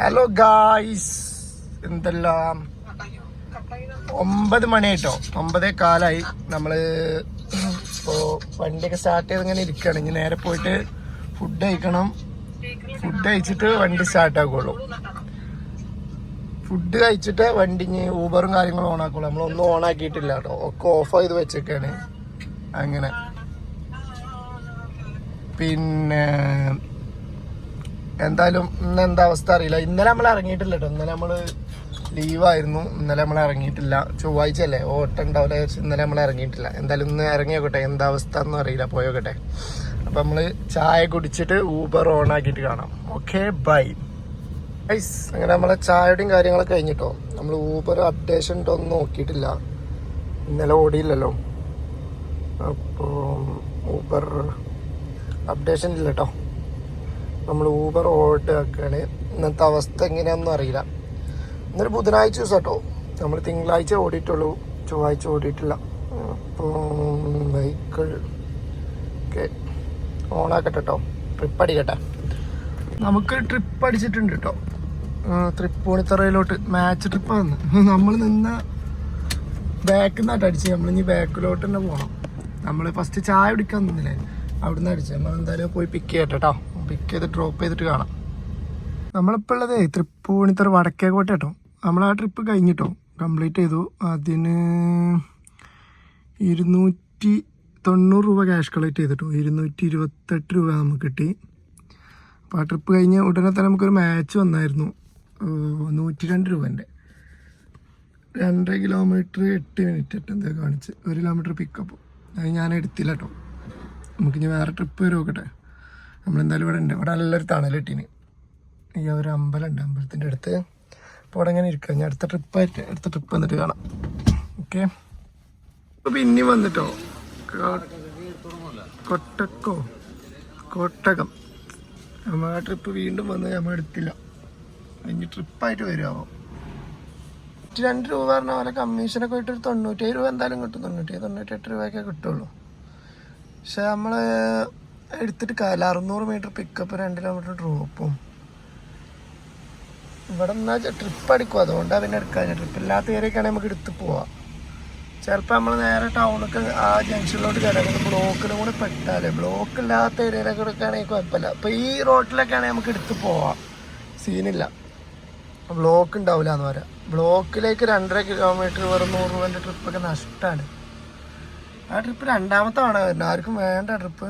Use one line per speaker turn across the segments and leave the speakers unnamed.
Hello guys എന്തെല്ലാം? ഒമ്പത് മണിയായിട്ടോ. ഒമ്പതേ കാലായി. നമ്മൾ ഇപ്പോ വണ്ടിയൊക്കെ സ്റ്റാർട്ട് ചെയ്ത് ഇങ്ങനെ ഇരിക്കുകയാണ് ഇനി നേരെ പോയിട്ട് ഫുഡ് കഴിക്കണം. ഫുഡ് കഴിച്ചിട്ട് വണ്ടി സ്റ്റാർട്ട് ആക്കുള്ളൂ. ഫുഡ് കഴിച്ചിട്ട് വണ്ടി ഇനി ഊബറും കാര്യങ്ങളും ഓൺ ആക്കുള്ളൂ. നമ്മളൊന്നും ഓൺ ആക്കിയിട്ടില്ല കേട്ടോ. ഒക്കെ ഓഫ് ചെയ്ത് വെച്ചൊക്കെയാണ് അങ്ങനെ. പിന്നെ എന്തായാലും ഇന്ന് എന്താ അവസ്ഥ അറിയില്ല. ഇന്നലെ നമ്മൾ ഇറങ്ങിയിട്ടില്ല കേട്ടോ. ഇന്നലെ നമ്മൾ ലീവായിരുന്നു ഇന്നലെ നമ്മൾ ഇറങ്ങിയിട്ടില്ല. ചൊവ്വാഴ്ച അല്ലേ? ഓട്ടം ഉണ്ടാവില്ല ഇന്നലെ നമ്മൾ ഇറങ്ങിയിട്ടില്ല. എന്തായാലും ഇന്ന് ഇറങ്ങി നോക്കട്ടെ എന്താ അവസ്ഥ എന്ന് അറിയില്ല. പോയോക്കട്ടെ. അപ്പം നമ്മൾ ചായ കുടിച്ചിട്ട് ഊബർ ഓൺ ആക്കിയിട്ട് കാണാം. ഓക്കെ ബൈ ഐസ് അങ്ങനെ നമ്മളെ ചായയുടെയും കാര്യങ്ങളൊക്കെ കഴിഞ്ഞിട്ടോ? നമ്മൾ ഊബർ അപ്ഡേഷൻ ഒന്നും നോക്കിയിട്ടില്ല. ഇന്നലെ ഓടിയില്ലല്ലോ. അപ്പോൾ ഊബർ അപ്ഡേഷൻ ഇല്ല കേട്ടോ. നമ്മൾ ഊബർ ഓട്ട് ആക്കുകയാണ്. ഇന്നത്തെ അവസ്ഥ എങ്ങനെയാണെന്നും അറിയില്ല. ഇന്നൊരു ബുധനാഴ്ച ദിവസം കേട്ടോ. നമ്മൾ തിങ്കളാഴ്ച ഓടിയിട്ടുള്ളൂ. ചൊവ്വാഴ്ച ഓടിയിട്ടില്ല. അപ്പോൾ വെഹിക്കിൾ ഓക്കെ ഓണാക്കട്ടെ കേട്ടോ. ട്രിപ്പ് അടിക്കട്ടെ. നമുക്ക് ട്രിപ്പ് അടിച്ചിട്ടുണ്ട് കേട്ടോ. തൃപ്പൂണിത്തറയിലോട്ട് മാച്ച് ട്രിപ്പ് വന്ന് നമ്മൾ നിന്ന ബാക്കിൽ നിന്നായിട്ട് അടിച്ച്. നമ്മളിനി ബാക്കിലോട്ട് തന്നെ പോകണം നമ്മൾ ഫസ്റ്റ് ചായ കുടിക്കാൻ നിന്നില്ലേ? നിന്ന് അടിച്ച്. നമ്മൾ എന്തായാലും പോയി പിക്ക് ചെയ്യട്ടെ കേട്ടോ. പിക്ക് ചെയ്ത് ഡ്രോപ്പ് ചെയ്തിട്ട് കാണാം. നമ്മളിപ്പോൾ ഉള്ളത് തൃപ്പൂണിത്തറ വടക്കേക്കോട്ട കേട്ടോ നമ്മൾ ആ ട്രിപ്പ് കഴിഞ്ഞിട്ടോ? കംപ്ലീറ്റ് ചെയ്തു. അതിന് ഇരുന്നൂറ്റി തൊണ്ണൂറ് രൂപ ക്യാഷ് കളക്ട് ചെയ്തിട്ടു. ഇരുന്നൂറ്റി ഇരുപത്തെട്ട് രൂപ നമുക്ക് കിട്ടി. അപ്പോൾ ആ ട്രിപ്പ് കഴിഞ്ഞ് ഉടനെ തന്നെ നമുക്കൊരു മാച്ച് വന്നായിരുന്നു. നൂറ്റി രണ്ട് രൂപേന്റെ. രണ്ടര കിലോമീറ്റർ എട്ട് മിനിറ്റ് എട്ട് എന്താ കാണിച്ച്? ഒരു കിലോമീറ്റർ പിക്കപ്പ് അത് ഞാൻ എടുത്തില്ല കേട്ടോ നമുക്കിനി വേറെ ട്രിപ്പ് വരും നോക്കട്ടെ. നമ്മളെന്തായാലും ഇവിടെ ഉണ്ട്. ഇവിടെ നല്ലൊരു തണൽ കിട്ടീന്. ഈ ഒരു അമ്പലമുണ്ട്. അമ്പലത്തിന്റെ അടുത്ത്. അപ്പോൾ അവിടെ ഇങ്ങനെ ഇരിക്കുക ഞാൻ അടുത്ത ട്രിപ്പായിട്ട് അടുത്ത ട്രിപ്പ് വന്നിട്ട് കാണാം. ഓക്കെ? അപ്പോൾ പിന്നെ വന്നിട്ടോ? കൊട്ടക്കോ? കൊട്ടകം. നമ്മൾ ആ ട്രിപ്പ് വീണ്ടും വന്ന് നമ്മൾ എടുത്തില്ല. ഇനി ട്രിപ്പായിട്ട് വരുമോ രണ്ട് രൂപ പറഞ്ഞ പോലെ കമ്മീഷനൊക്കെ ആയിട്ട് ഒരു തൊണ്ണൂറ്റേഴ് രൂപ എന്തായാലും കിട്ടും. തൊണ്ണൂറ്റേഴ് തൊണ്ണൂറ്റെട്ട് രൂപയൊക്കെ കിട്ടുള്ളൂ. പക്ഷെ നമ്മൾ എടുത്തിട്ട് കാല അറുന്നൂറ് മീറ്റർ പിക്കപ്പ് രണ്ട് കിലോമീറ്റർ ഡ്രോപ്പും ഇവിടെ നിന്നാ ട്രിപ്പ് അടിക്കും അതുകൊണ്ടാണ് പിന്നെ എടുക്കാൻ ട്രിപ്പ് ഇല്ലാത്ത ഏരിയക്കാണെങ്കിൽ നമുക്ക് എടുത്ത് പോവാം. ചിലപ്പോൾ നമ്മൾ നേരെ ടൗണൊക്കെ ആ ജംഗ്ഷനിലോട്ട് കിടക്കുന്നത് ബ്ലോക്കിലും കൂടെ പെട്ടാലേ. ബ്ലോക്ക് ഇല്ലാത്ത ഏരിയയിലൊക്കെ എടുക്കുകയാണെങ്കിൽ കുഴപ്പമില്ല അപ്പോൾ ഈ റോട്ടിലൊക്കെ ആണെങ്കിൽ നമുക്ക് എടുത്ത് പോവാം. സീനില്ല ബ്ലോക്ക് ഉണ്ടാവില്ല എന്ന് പറയാം. ബ്ലോക്കിലേക്ക് രണ്ടര കിലോമീറ്റർ വെറും നൂറ് രൂപേന്റെ ട്രിപ്പൊക്കെ നഷ്ടമാണ് ആ ട്രിപ്പ് രണ്ടാമത്തെ ആണ് വരുന്നത്. ആർക്കും വേണ്ട ട്രിപ്പ്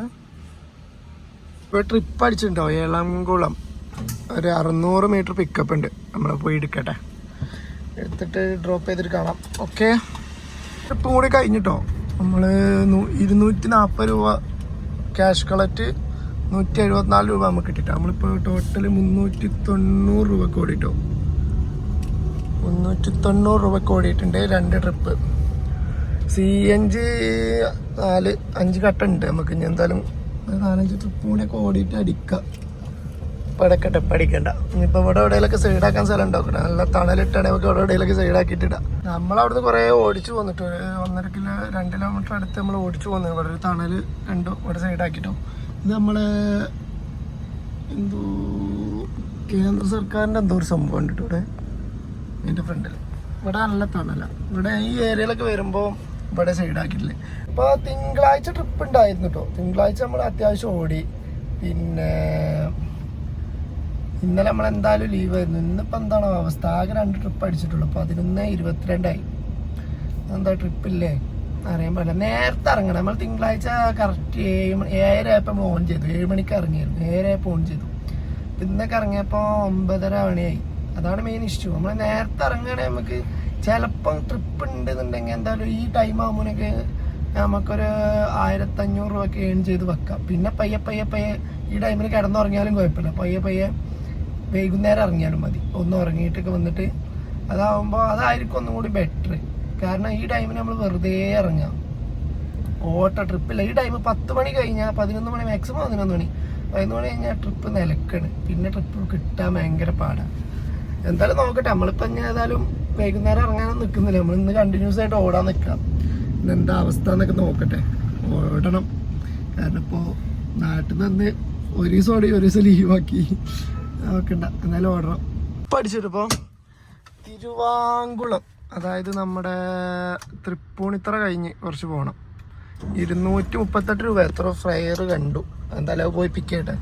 ഇപ്പോൾ ട്രിപ്പ് അടിച്ചിട്ടുണ്ടോ? ഏളംകുളം. ഒരു അറുന്നൂറ് മീറ്റർ പിക്കപ്പ് ഉണ്ട്. നമ്മൾ പോയി എടുക്കട്ടെ. എടുത്തിട്ട് ഡ്രോപ്പ് ചെയ്തിട്ട് കാണാം. ഓക്കെ ട്രിപ്പും കൂടി കഴിഞ്ഞിട്ടോ? നമ്മൾ ഇരുന്നൂറ്റി നാൽപ്പത് രൂപ ക്യാഷ് കളക്ട് നൂറ്റി എഴുപത്തിനാല് രൂപ നമുക്ക് കിട്ടിട്ടോ? നമ്മളിപ്പോൾ ടോട്ടൽ മുന്നൂറ്റി തൊണ്ണൂറ് രൂപ ഓടിട്ടോ? മുന്നൂറ്റി തൊണ്ണൂറ് രൂപക്ക് ഓടിയിട്ടുണ്ട് രണ്ട് ട്രിപ്പ് സി എൻ ജി നാല് അഞ്ച് ഘട്ടം ഉണ്ട്. നമുക്ക് ഇനി എന്തായാലും നാലഞ്ച് ട്രിപ്പ് കൂടെയൊക്കെ ഓടിയിട്ട് അടിക്കാം. പടക്കട്ടെ പഠിക്കണ്ട ഇനിയിപ്പോൾ ഇവിടെ എവിടെയെങ്കിലൊക്കെ സൈഡാക്കാൻ സ്ഥലം ഉണ്ടാക്കണം നല്ല തണലിട്ടാണെങ്കിൽ നമുക്ക് ഇവിടെ എവിടെയെങ്കിലൊക്കെ സൈഡാക്കിയിട്ടിടാം നമ്മളവിടുന്ന് കുറേ ഓടിച്ചു പോന്നിട്ട് ഒരു ഒന്നര കിലോ രണ്ട് കിലോമീറ്റർ അടുത്ത് നമ്മൾ ഓടിച്ചു പോകുന്നത് ഇവിടെ ഒരു തണൽ കണ്ടു ഇവിടെ സൈഡാക്കിയിട്ടും ഇത് നമ്മൾ എന്തോ കേന്ദ്ര സർക്കാരിന്റെ എന്തോ ഒരു സംഭവം ഉണ്ട് ഇവിടെ എന്റെ ഫ്രണ്ടിൽ ഇവിടെ നല്ല തണല. ഇവിടെ ഈ ഏരിയയിലൊക്കെ വരുമ്പോൾ ഇവിടെ സൈഡാക്കിയിട്ടില്ലേ അപ്പോൾ തിങ്കളാഴ്ച ട്രിപ്പ് ഉണ്ടായിരുന്നു കേട്ടോ തിങ്കളാഴ്ച നമ്മൾ അത്യാവശ്യം ഓടി. പിന്നെ ഇന്നലെ നമ്മൾ എന്തായാലും ലീവ് ആയിരുന്നു. ഇന്നിപ്പോൾ എന്താണ് അവസ്ഥ? ആകെ രണ്ട് ട്രിപ്പ് അടിച്ചിട്ടുള്ളൂ. പതിനൊന്ന് ഇരുപത്തിരണ്ടായി എന്താ ട്രിപ്പില്ലേ അറിയാൻ പാടില്ല. നേരത്തെ ഇറങ്ങണം. നമ്മൾ തിങ്കളാഴ്ച കറക്റ്റ് ഏഴ് മണി ഏഴര ഓൺ ചെയ്തു. ഏഴ് മണിക്ക് ഇറങ്ങിയായിരുന്നു. ഏഴര ഓൺ ചെയ്തു. ഇന്നൊക്കെ ഇറങ്ങിയപ്പോൾ ഒമ്പതര മണിയായി. അതാണ് മെയിൻ ഇഷ്യൂ നമ്മൾ നേരത്തെ ഇറങ്ങുകയാണെങ്കിൽ നമുക്ക് ചിലപ്പം ട്രിപ്പ് ഉണ്ടെന്നുണ്ടെങ്കിൽ എന്തായാലും ഈ ടൈം ആകുമ്പോഴൊക്കെ നമുക്കൊരു ആയിരത്തഞ്ഞൂറ് രൂപയൊക്കെ ഏൺ ചെയ്ത് വെക്കാം. പിന്നെ പയ്യെ പയ്യെ പയ്യെ ഈ ടൈമിൽ കിടന്നുറങ്ങിയാലും കുഴപ്പമില്ല. പയ്യെ പയ്യെ വൈകുന്നേരം ഇറങ്ങിയാലും മതി. ഒന്ന് ഉറങ്ങിയിട്ടൊക്കെ വന്നിട്ട് അതാവുമ്പോൾ അതായിരിക്കും ഒന്നും കൂടി ബെറ്റർ കാരണം ഈ ടൈമിൽ നമ്മൾ വെറുതെ ഇറങ്ങാം. ഓട്ട ട്രിപ്പില്ല ഈ ടൈം പത്ത് മണി കഴിഞ്ഞാൽ പതിനൊന്ന് മണി മാക്സിമം പതിനൊന്ന് മണി. പതിനൊന്ന് മണി കഴിഞ്ഞാൽ ട്രിപ്പ് നിലക്കണ്. പിന്നെ ട്രിപ്പ് കിട്ടാൻ ഭയങ്കര പാടാണ് എന്തായാലും നോക്കട്ടെ. നമ്മളിപ്പോൾ ഏതായാലും വൈകുന്നേരം ഇറങ്ങാനൊന്നും നിൽക്കുന്നില്ല നമ്മൾ ഇന്ന് കണ്ടിന്യൂസ് ആയിട്ട് ഓടാൻ നിൽക്കാം ഇന്ന് എന്താ അവസ്ഥ എന്നൊക്കെ നോക്കട്ടെ. ഓടണം. കാരണം ഇപ്പോൾ നാട്ടിൽ നിന്ന് ഒരു ദിവസം ഓടി ഒരു ദിവസം ലീവാക്കി നോക്കണ്ട. എന്നാലും ഓടണം. പഠിച്ചിട്ടിപ്പോ തിരുവാങ്കുളം അതായത് നമ്മുടെ തൃപ്പൂണിത്തറ കഴിഞ്ഞ് കുറച്ച് പോകണം ഇരുന്നൂറ്റി മുപ്പത്തെട്ട് രൂപ. എത്ര ഫ്രയർ കണ്ടു. എന്തായാലും പോയി പിക്ക് ചെയ്യട്ടെ.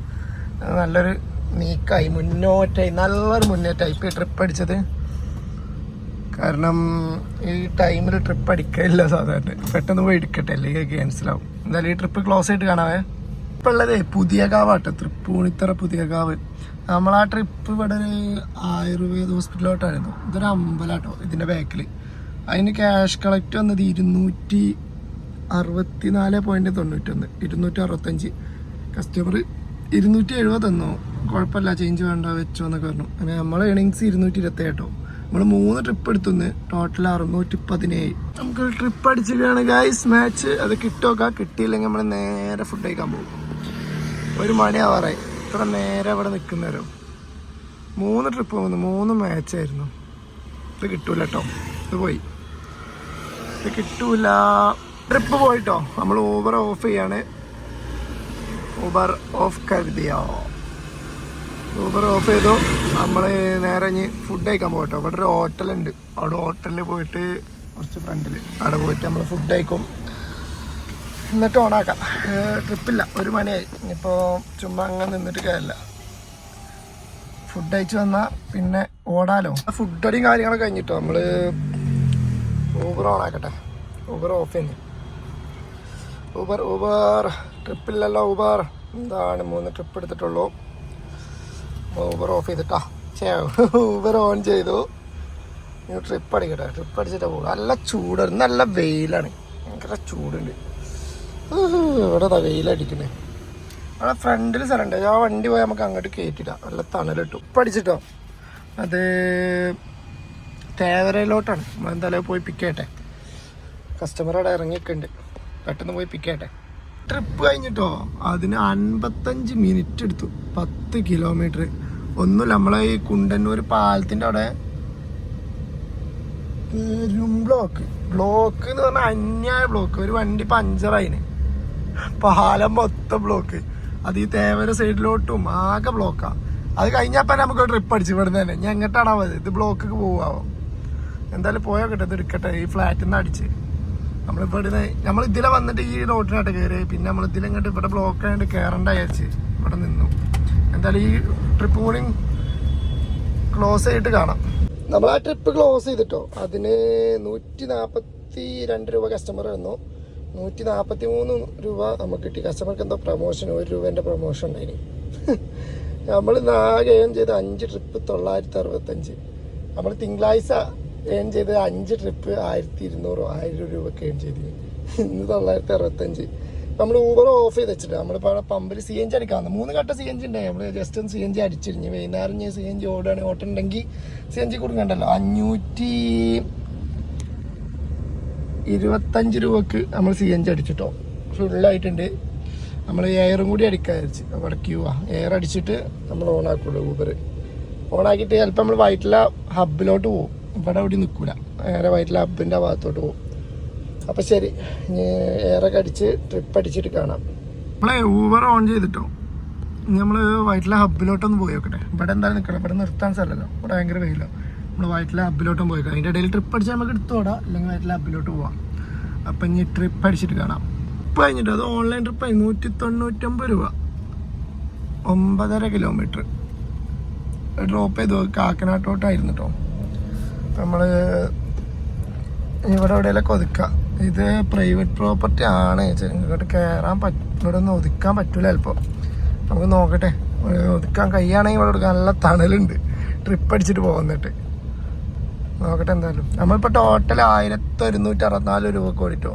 നല്ലൊരു നീക്കായി. മുന്നോറ്റായി. നല്ലൊരു മുന്നേറ്റമായി ഇപ്പോൾ ട്രിപ്പ് അടിച്ചത്. കാരണം ഈ ടൈമിൽ ട്രിപ്പ് അടിക്കില്ല സാധാരണ. പെട്ടെന്ന് പോയി എടുക്കട്ടെ അല്ലെങ്കിൽ ക്യാൻസൽ ആവും. എന്തായാലും ഈ ട്രിപ്പ് ക്ലോസ് ആയിട്ട് കാണാവേ. ഇപ്പം ഉള്ളതേ പുതിയ കാവാട്ടെ തൃപ്പൂണിത്തറ പുതിയ കാവ്. നമ്മളാ ട്രിപ്പ് ഇവിടെ ഒരു ആയുർവേദ ഹോസ്പിറ്റലിലോട്ടായിരുന്നു ഇതൊരു അമ്പലാട്ടോ ഇതിന്റെ ബാക്കിൽ അതിന് ക്യാഷ് കളക്റ്റ് വന്നത് ഇരുന്നൂറ്റി അറുപത്തി നാല് പോയിന്റ് തൊണ്ണൂറ്റൊന്ന് ഇരുന്നൂറ്റി അറുപത്തഞ്ച്. കസ്റ്റമർ ഇരുന്നൂറ്റി എഴുപത് തന്നു. കുഴപ്പമില്ല ചേഞ്ച് വേണ്ട വെച്ചോ എന്നൊക്കെ പറഞ്ഞു. അങ്ങനെ നമ്മളെ ഏണിങ്സ് ഇരുന്നൂറ്റി ഇരുപത്തി കേട്ടോ നമ്മൾ മൂന്ന് ട്രിപ്പ് എടുത്തുനിന്ന് ടോട്ടൽ അറുന്നൂറ്റി പതിനേഴ് നമുക്ക് ട്രിപ്പ് അടിച്ചിട്ടാണ് ഗൈസ് മാച്ച് അത് കിട്ടുമൊക്കെ കിട്ടിയില്ലെങ്കിൽ നമ്മൾ നേരെ ഫുഡ് കഴിക്കാൻ പോകും. ഒരു മണിയാവാറായി. ഇത്ര നേരെ അവിടെ നിൽക്കുന്നവരോ മൂന്ന് ട്രിപ്പ് പോകുന്നു മൂന്ന് മാച്ചായിരുന്നു ഇത് കിട്ടൂല കേട്ടോ ഇത് പോയി. ഇത് കിട്ടൂല. ട്രിപ്പ് പോയിട്ടോ? നമ്മൾ ഊബർ ഓഫ് ചെയ്യാണ്. ഊബർ ഓഫ് കരുതിയോ? ഊബർ ഓഫ് ചെയ്തു. നമ്മൾ നേരെ ഇനി ഫുഡ് കഴിക്കാൻ പോകട്ടോ. ഇവിടെ ഒരു ഹോട്ടലുണ്ട് അവിടെ ഹോട്ടലിൽ പോയിട്ട് കുറച്ച് ഫ്രണ്ടിൽ അവിടെ പോയിട്ട് നമ്മൾ ഫുഡ് കഴിക്കും. എന്നിട്ട് ഓണാക്കാം ട്രിപ്പില്ല ഒരു മണിയായി. ഇനിയിപ്പോൾ ചുമ്മാ അങ്ങനെ നിന്നിട്ട് കാര്യമില്ല. ഫുഡ് കഴിച്ച് വന്നാൽ പിന്നെ ഓടാലോ. ഫുഡ് അടിയും കാര്യങ്ങളൊക്കെ കഴിഞ്ഞിട്ടോ. നമ്മൾ ഊബർ ഓണാക്കട്ടെ ഊബർ ഓഫ് ചെയ്യുന്നു ഊബർ ഊബർ ട്രിപ്പില്ലല്ലോ ഊബർ എന്താണ് മൂന്ന് ട്രിപ്പ് എടുത്തിട്ടുള്ളൂ. ഊബർ ഓഫ് ചെയ്തിട്ടാ. ചേ ഊബർ ഓൺ ചെയ്തു. ഇനി ട്രിപ്പ് അടിക്കട്ടെ. ട്രിപ്പ് അടിച്ചിട്ട് പോകും നല്ല ചൂടാണ് നല്ല വെയിലാണ്. ഭയങ്കര ചൂടുണ്ട്. ഇവിടെ ദാ വെയിലടിക്കണേ അവിടെ ഫ്രണ്ടിൽ സ്ഥലമുണ്ട്. ആ വണ്ടി പോയാൽ നമുക്ക് അങ്ങോട്ട് കയറ്റിടാം നല്ല തണലിട്ടു. ഇപ്പം അടിച്ചിട്ടോ? അത് തേവരയിലോട്ടാണ്. നമ്മൾ എന്തായാലും പോയി പിക്ക് ചെയ്യട്ടെ. കസ്റ്റമർ അവിടെ ഇറങ്ങിയൊക്കെ ഉണ്ട് പെട്ടെന്ന് പോയി പിക്ക് ചെയ്യട്ടെ. ട്രിപ്പ് കഴിഞ്ഞിട്ടോ? അതിന് അൻപത്തഞ്ച് മിനിറ്റ് എടുത്തു. പത്ത് കിലോമീറ്റർ ഒന്നുമില്ല നമ്മളെ ഈ കുണ്ടന്നൂർ പാലത്തിന്റെ അവിടെ ബ്ലോക്ക് ബ്ലോക്ക് എന്ന് പറഞ്ഞാൽ അന്യായ ബ്ലോക്ക് ഒരു വണ്ടി പഞ്ചറായിന് പാലം മൊത്തം ബ്ലോക്ക് അത് ഈ തേവര സൈഡിലോട്ടും ആകെ ബ്ലോക്കാ അത് കഴിഞ്ഞപ്പോൾ നമുക്ക് ട്രിപ്പ് അടിച്ച് ഇവിടുന്ന് തന്നെ. ഞാൻ എങ്ങോട്ടാണോ പോയത്? ഇത് ബ്ലോക്ക് പോവാമോ എന്തായാലും പോയോക്കട്ടെ ഇത് എടുക്കട്ടെ. ഈ ഫ്ലാറ്റിൽ നിന്ന് അടിച്ച്. നമ്മൾ ഇവിടുന്ന് നമ്മൾ ഇതിലെ വന്നിട്ട് ഈ റോഡിനായിട്ട് കയറി പിന്നെ നമ്മൾ ഇതിലങ്ങോട്ട് ഇവിടെ ബ്ലോക്ക് ആയിട്ട് കയറണ്ട വിചാരിച്ച് ഇവിടെ നിന്നു. എന്തായാലും ഈ ട്രിപ്പ് കൂടി ക്ലോസ് ചെയ്തിട്ട് കാണാം. നമ്മൾ ആ ട്രിപ്പ് ക്ലോസ് ചെയ്തിട്ടോ? അതിന് നൂറ്റി നാൽപ്പത്തി രണ്ട് രൂപ കസ്റ്റമർ വന്നു. നൂറ്റി നാൽപ്പത്തി മൂന്ന് രൂപ നമുക്ക് കിട്ടി. കസ്റ്റമർക്ക് എന്തോ പ്രൊമോഷൻ ഒരു രൂപേന്റെ പ്രൊമോഷൻ ഉണ്ടായിന്. നമ്മൾ ആകെ ഏൺ ചെയ്ത അഞ്ച് ട്രിപ്പ് തൊള്ളായിരത്തി അറുപത്തഞ്ച് നമ്മൾ തിങ്കളാഴ്ച ഏൺ ചെയ്ത് അഞ്ച് ട്രിപ്പ് ആയിരത്തി ഇരുന്നൂറോ ആയിരം രൂപയ്ക്ക് ഏൺ ചെയ്തിരുന്നു ഇന്ന് തൊള്ളായിരത്തി അറുപത്തഞ്ച് നമ്മൾ ഊബർ ഓഫ് ചെയ്ത് വെച്ചിട്ട് നമ്മളിപ്പോൾ അവിടെ പമ്പിൽ സി എൻ ജി അടിക്കാവുന്ന മൂന്ന് ഘട്ട സി എൻ ജി ഉണ്ടായി. നമ്മൾ ജസ്റ്റ് ഒന്ന് സി എൻ ജി അടിച്ചിരിഞ്ഞ്. വൈകുന്നേരം സി എൻ ജി ഓടുകയാണെങ്കിൽ ഓട്ടുണ്ടെങ്കിൽ സി എൻ ജി കൊടുക്കണ്ടല്ലോ. അഞ്ഞൂറ്റി ഇരുപത്തഞ്ച് രൂപക്ക് നമ്മൾ സി എൻ ജി അടിച്ചിട്ടോ. ഫുള്ളായിട്ടുണ്ട് നമ്മൾ എയറും കൂടി അടിക്കാൻ വിചാരിച്ച്. അവിടെ ക്യൂ ആ. എയർ അടിച്ചിട്ട് നമ്മൾ ഓൺ ആക്കുള്ളൂ ഊബർ ഓൺ ആക്കിയിട്ട് ചിലപ്പോൾ നമ്മൾ വൈറ്റില ഹബ്ബിലോട്ട് പോകും ഇവിടെ അവിടെ നിൽക്കൂല നേരെ വൈറ്റില ഹബിന്റെ ഭാഗത്തോട്ട് പോകും അപ്പം ശരി ഏറെ കടിച്ച് ട്രിപ്പ് അടിച്ചിട്ട് കാണാം. നമ്മളെ ഊബർ ഓൺ ചെയ്തിട്ടോ? നമ്മൾ വൈറ്റില ഹബിലോട്ടൊന്ന് പോയി നോക്കട്ടെ. ഇവിടെ എന്തായാലും നിൽക്കണം ഇവിടെ നിർത്താൻ സ്ഥലമല്ലോ ഇവിടെ ഭയങ്കര വെയിലോ. നമ്മൾ വൈറ്റില ഹബിലോട്ടും പോയി അതിന്റെ ഇടയിൽ ട്രിപ്പ് അടിച്ചാൽ നമുക്ക് എടുത്തോടാം അല്ലെങ്കിൽ വൈറ്റില ഹബിലോട്ട് പോവാം. അപ്പം ഇനി ട്രിപ്പ് അടിച്ചിട്ട് കാണാം. ട്രിപ്പ് കഴിഞ്ഞിട്ട് അത് ഓൺലൈൻ ട്രിപ്പ് നൂറ്റി തൊണ്ണൂറ്റൊമ്പത് രൂപ. ഒമ്പതര കിലോമീറ്റർ ഡ്രോപ്പ് ചെയ്തു കാക്കനാട്ടോട്ടായിരുന്നു കേട്ടോ നമ്മൾ ഇവിടെ എവിടെയെല്ലാം ഒതുക്കാം. ഇത് പ്രൈവറ്റ് പ്രോപ്പർട്ടി ആണ്. ഇങ്ങോട്ട് കയറാൻ പറ്റ ഇവിടെ ഒന്നും ഒതുക്കാൻ പറ്റൂല ചിലപ്പോൾ നമുക്ക് നോക്കട്ടെ. ഒതുക്കാൻ കഴിയുകയാണെങ്കിൽ ഇവിടെ കൊടുക്കാൻ നല്ല തണലുണ്ട്. ട്രിപ്പ് അടിച്ചിട്ട് പോകുന്നിട്ട് നോക്കട്ടെ എന്തായാലും. നമ്മളിപ്പോൾ ടോട്ടൽ ആയിരത്തി ഒരുന്നൂറ്റി അറുപത്തിനാല് രൂപ കൂടിട്ടോ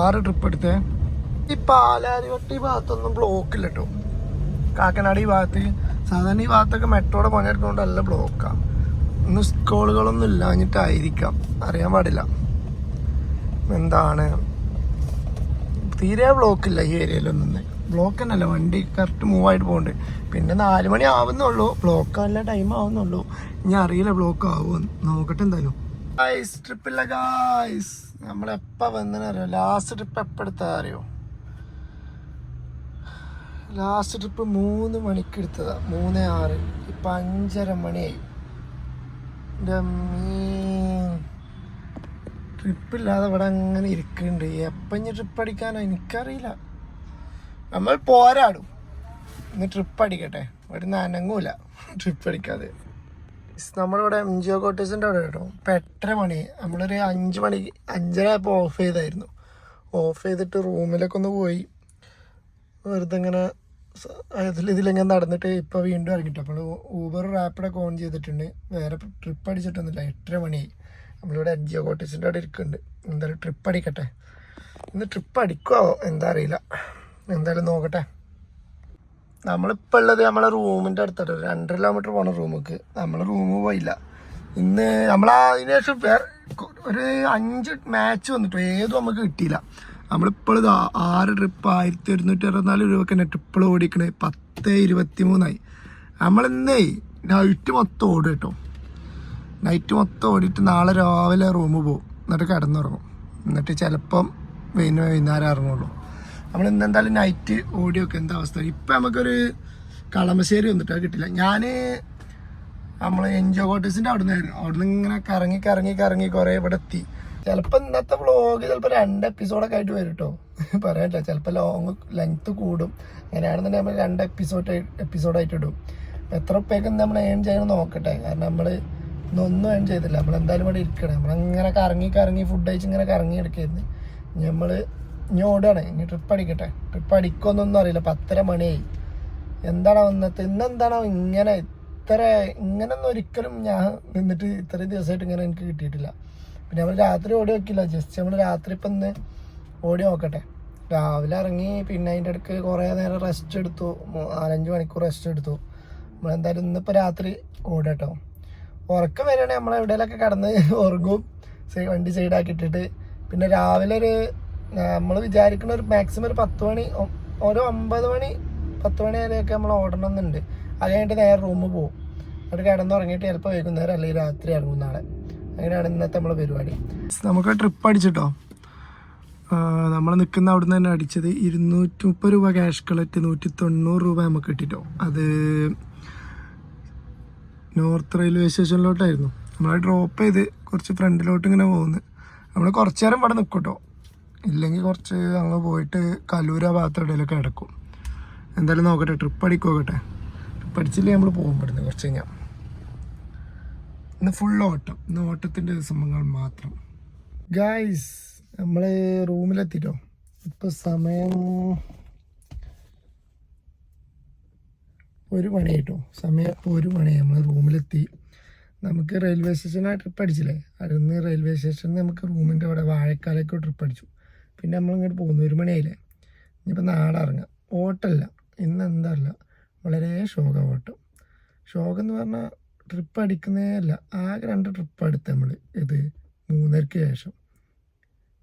ആറ് ട്രിപ്പ് എടുത്ത്. ഈ പാലാരിവട്ടി ഭാഗത്തൊന്നും ബ്ലോക്ക് ഇല്ല കേട്ടോ കാക്കനാട് ഈ ഭാഗത്ത് സാധാരണ ഈ ഭാഗത്തൊക്കെ മെട്രോയുടെ പണിയെടുക്കുന്നതുകൊണ്ട് നല്ല ബ്ലോക്കാണ് ഇന്ന് സ്കൂളുകളൊന്നും ഇല്ലാഞ്ഞിട്ടായിരിക്കാം. അറിയാൻ പാടില്ല. എന്താണ്? തീരെ ബ്ലോക്ക് ഇല്ല ഈ ഏരിയയിലൊന്നും ബ്ലോക്ക് തന്നെയല്ല വണ്ടി കറക്റ്റ് മൂവ് ആയിട്ട് പോകുന്നുണ്ട് പിന്നെ നാല് മണി ആവുന്നുള്ളൂ. ബ്ലോക്ക് നല്ല ടൈം ആവുന്നുള്ളൂ. ഇനി അറിയില്ല ബ്ലോക്ക് ആവുമെന്ന് നോക്കട്ടെ എന്തായാലും. ഗായ്സ് ട്രിപ്പില്ല ഗായ്സ് നമ്മൾ എപ്പോൾ വന്നറിയോ ലാസ്റ്റ് ട്രിപ്പ് എപ്പോഴത്തെ അറിയോ? ലാസ്റ്റ് ട്രിപ്പ് മൂന്ന് മണിക്ക് എടുത്തതാ. മൂന്ന് ആറ്. ഇപ്പം അഞ്ചര മണിയായി. ഇല്ലാതെ ഇവിടെ അങ്ങനെ ഇരിക്കുന്നുണ്ട് എപ്പം ഇനി ട്രിപ്പ് അടിക്കാനോ? എനിക്കറിയില്ല. നമ്മൾ പോരാടും. ഇന്ന് ട്രിപ്പ് അടിക്കട്ടെ. ഒരു നനങ്ങൂല ട്രിപ്പ് അടിക്കാതെ. നമ്മളിവിടെ എം ജി ഒ കോട്ടേഴ്സിന്റെ അവിടെ കേട്ടോ. ഇപ്പം എട്ടര മണി. നമ്മളൊരു അഞ്ച് മണി അഞ്ചര ആയപ്പോൾ ഓഫ് ചെയ്തായിരുന്നു. ഓഫ് ചെയ്തിട്ട് റൂമിലൊക്കെ ഒന്ന് പോയി. വെറുതെ ഇങ്ങനെ അതിൽ ഇതിലിങ്ങനെ നടന്നിട്ട് ഇപ്പോൾ വീണ്ടും ഇറങ്ങിട്ടോ. അപ്പോൾ ഊബർ റാപ്പിഡൊക്കെ ഓൺ ചെയ്തിട്ടുണ്ട്. വേറെ ട്രിപ്പ് അടിച്ചിട്ടൊന്നുമില്ല. എട്ടര മണിയായി. നമ്മളിവിടെ എം ജി ഒ കോട്ടേഴ്സിന്റെ അവിടെ ഇരിക്കുന്നുണ്ട്. എന്തായാലും ട്രിപ്പ് അടിക്കട്ടെ. ഇന്ന് ട്രിപ്പ് അടിക്കുമോ എന്താ അറിയില്ല. എന്തായാലും നോക്കട്ടെ. നമ്മളിപ്പോൾ ഉള്ളത് നമ്മളെ റൂമിന്റെ അടുത്തോട്ട് രണ്ടര കിലോമീറ്റർ പോകണം റൂമിക്ക്. നമ്മൾ റൂമ് പോയില്ല. ഇന്ന് നമ്മൾ അതിന് ശേഷം ഒരു അഞ്ച് മാച്ച് വന്നിട്ട് ഏതും നമുക്ക് കിട്ടിയില്ല. ആ- ആറ് ട്രിപ്പ് ആയിരത്തി ഒരുന്നൂറ്റി അറുപത്തിനാല് രൂപക്ക് തന്നെ ട്രിപ്പിൾ ഓടിക്കണേ. പത്ത് ഇരുപത്തി മൂന്നായി നമ്മളിന്നേ നൈറ്റ് മൊത്തം ഓടും കേട്ടോ. നൈറ്റ് മൊത്തം ഓടിയിട്ട് നാളെ രാവിലെ റൂമിൽ പോകും എന്നിട്ട് കിടന്നുറങ്ങും. എന്നിട്ട് ചിലപ്പം വൈകുന്നേരം വൈകുന്നേരം ഇറങ്ങുള്ളൂ. നമ്മൾ ഇന്ന് എന്തായാലും നൈറ്റ് ഓടിയൊക്കെ എന്താ അവസ്ഥ. ഇപ്പം നമുക്കൊരു കളമശ്ശേരി വന്നിട്ട് കിട്ടില്ല. ഞാൻ നമ്മൾ എൻജോ കോട്ടേഴ്സിന്റെ അവിടെ നിന്നായിരുന്നു അവിടെ നിന്ന് ഇങ്ങനെ കറങ്ങി കറങ്ങി കറങ്ങി കുറേ ഇവിടെ എത്തി. ചിലപ്പോൾ ഇന്നത്തെ വ്ളോഗ് ചിലപ്പോൾ രണ്ട് എപ്പിസോഡൊക്കെ ആയിട്ട് വരും കേട്ടോ പറയാനില്ല ചിലപ്പോൾ ലോങ് ലെങ്ത്ത് കൂടും. അങ്ങനെയാണെന്നുണ്ടെങ്കിൽ നമ്മൾ രണ്ട് എപ്പിസോഡ് എപ്പിസോഡായിട്ട് ഇടും. എത്ര ഉപ്പയൊക്കെ നമ്മൾ ഏൺ ചെയ്യണം നോക്കട്ടെ? കാരണം നമ്മൾ ഇന്നൊന്നും ഞാൻ ചെയ്തില്ല. നമ്മളെന്തായാലും ഇവിടെ ഇരിക്കണം. നമ്മളങ്ങനെ കറങ്ങി കറങ്ങി ഫുഡ് കഴിച്ച് ഇങ്ങനെ കറങ്ങി എടുക്കായിരുന്നു. നമ്മൾ ഇനി ഓടുകയാണ് ഇനി ട്രിപ്പ് അടിക്കട്ടെ. ട്രിപ്പ് അടിക്കുമെന്നൊന്നും അറിയില്ല. പത്തര മണിയായി. എന്താണോ ഇന്നത്തെ? ഇന്നെന്താണോ ഇങ്ങനെ ഇത്ര ഇങ്ങനെ ഒന്നും ഒരിക്കലും ഞാൻ നിന്നിട്ട് ഇത്രയും ദിവസമായിട്ട് ഇങ്ങനെ എനിക്ക് കിട്ടിയിട്ടില്ല. പിന്നെ നമ്മൾ രാത്രി ഓടി നോക്കില്ല ജസ്റ്റ് നമ്മൾ രാത്രി ഇപ്പം ഇന്ന് ഓടി നോക്കട്ടെ. രാവിലെ ഇറങ്ങി പിന്നെ അതിന്റെ ഇടയ്ക്ക് കുറേ നേരം റെസ്റ്റ് എടുത്തു. നാലഞ്ച് മണിക്കൂർ റെസ്റ്റ് എടുത്തു. നമ്മളെന്തായാലും ഇന്നിപ്പോൾ രാത്രി ഓടട്ടോ. ഉറക്കം വരികയാണെങ്കിൽ നമ്മൾ എവിടെയെങ്കിലൊക്കെ കടന്ന് ഉറങ്ങും. വണ്ടി സൈഡാക്കി ഇട്ടിട്ട് പിന്നെ രാവിലെ ഒരു നമ്മൾ വിചാരിക്കുന്ന ഒരു മാക്സിമം ഒരു പത്ത് മണി ഒരു ഒമ്പത് മണി പത്ത് മണി വരെയൊക്കെ നമ്മൾ ഓടണം എന്നുണ്ട് അത് കഴിഞ്ഞിട്ട് നേരെ റൂമിൽ പോകും എന്നിട്ട് കിടന്നുറങ്ങിയിട്ട് ചിലപ്പോൾ വൈകുന്നേരം അല്ലെങ്കിൽ രാത്രി ഇറങ്ങും നാളെ. അങ്ങനെയാണ് ഇന്നത്തെ നമ്മളെ പരിപാടി. നമുക്ക് ട്രിപ്പ് അടിച്ചിട്ടോ? നമ്മൾ നിൽക്കുന്ന അവിടെ നിന്ന് തന്നെ അടിച്ചത് ഇരുന്നൂറ്റി മുപ്പത് രൂപ ക്യാഷ് കളക്ട് നൂറ്റി തൊണ്ണൂറ് രൂപ നമുക്ക് കിട്ടിട്ടോ. അത് നോർത്ത് റെയിൽവേ സ്റ്റേഷനിലോട്ടായിരുന്നു. നമ്മൾ ഡ്രോപ്പ് ചെയ്ത് കുറച്ച് ഫ്രണ്ടിലോട്ട് ഇങ്ങനെ പോകുന്നു. നമ്മൾ കുറച്ച് നേരം ഇവിടെ നിൽക്കും കേട്ടോ ഇല്ലെങ്കിൽ കുറച്ച് നമ്മൾ പോയിട്ട് കലൂര ഭാഗത്ത് എവിടെയെങ്കിലൊക്കെ കിടക്കും. എന്തായാലും നോക്കട്ടെ ട്രിപ്പ് അടിക്കോക്കട്ടെ ട്രിപ്പ് അടിച്ചില്ലേ നമ്മൾ പോകും ഇവിടുന്ന് കുറച്ച് കഴിഞ്ഞാൽ ഇന്ന് ഫുൾ ഓട്ടം. ഇന്ന് ഓട്ടത്തിന്റെ സംഭവങ്ങൾ മാത്രം. ഗായ്സ് നമ്മൾ റൂമിലെത്തിട്ടോ ഇപ്പോൾ സമയം ഒരു മണി സമയം ഇപ്പോൾ ഒരു മണി നമ്മൾ റൂമിലെത്തി. നമുക്ക് റെയിൽവേ സ്റ്റേഷനാ ട്രിപ്പ് അടിച്ചില്ലേ? അതിന്ന് റെയിൽവേ സ്റ്റേഷനിൽ നമുക്ക് റൂമിന്റെ അവിടെ വാഴക്കാലൊക്കെ ട്രിപ്പ് അടിച്ചു. പിന്നെ നമ്മൾ ഇങ്ങോട്ട് പോകുന്നു. ഒരു മണിയായില്ലേ? ഇനിയിപ്പോൾ നാളെ ഇറങ്ങാം. ഓട്ടമല്ല ഇന്ന് എന്തല്ല വളരെ ശോക ഓട്ടം ശോകം എന്ന് പറഞ്ഞാൽ ട്രിപ്പ് അടിക്കുന്നേ അല്ല. ആകെ രണ്ട് ട്രിപ്പ് അടുത്ത് നമ്മൾ ഇത് മൂന്നരയ്ക്ക് ശേഷം.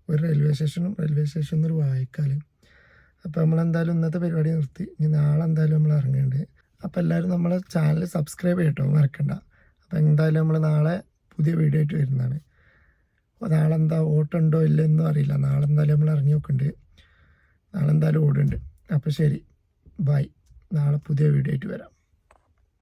ഒരു റെയിൽവേ സ്റ്റേഷനും റെയിൽവേ സ്റ്റേഷനിൽ ഒരു വായിക്കാലും അപ്പോൾ നമ്മളെന്തായാലും ഇന്നത്തെ പരിപാടി നിർത്തി. ഇനി നാളെ എന്തായാലും നമ്മൾ ഇറങ്ങേണ്ടത് അപ്പോൾ എല്ലാവരും നമ്മളെ ചാനൽ സബ്സ്ക്രൈബ് ചെയ്യട്ടോ മറക്കണ്ട. അപ്പോൾ എന്തായാലും നമ്മൾ നാളെ പുതിയ വീഡിയോ ആയിട്ട് വരുന്നതാണ്. അപ്പോൾ നാളെ എന്താ ഓട്ടുണ്ടോ ഇല്ലെന്നും അറിയില്ല. നാളെ എന്തായാലും നമ്മൾ ഇറങ്ങി നോക്കുന്നുണ്ട് നാളെ എന്തായാലും ഓടുന്നുണ്ട് അപ്പോൾ ശരി. ബൈ നാളെ പുതിയ വീഡിയോ ആയിട്ട് വരാം.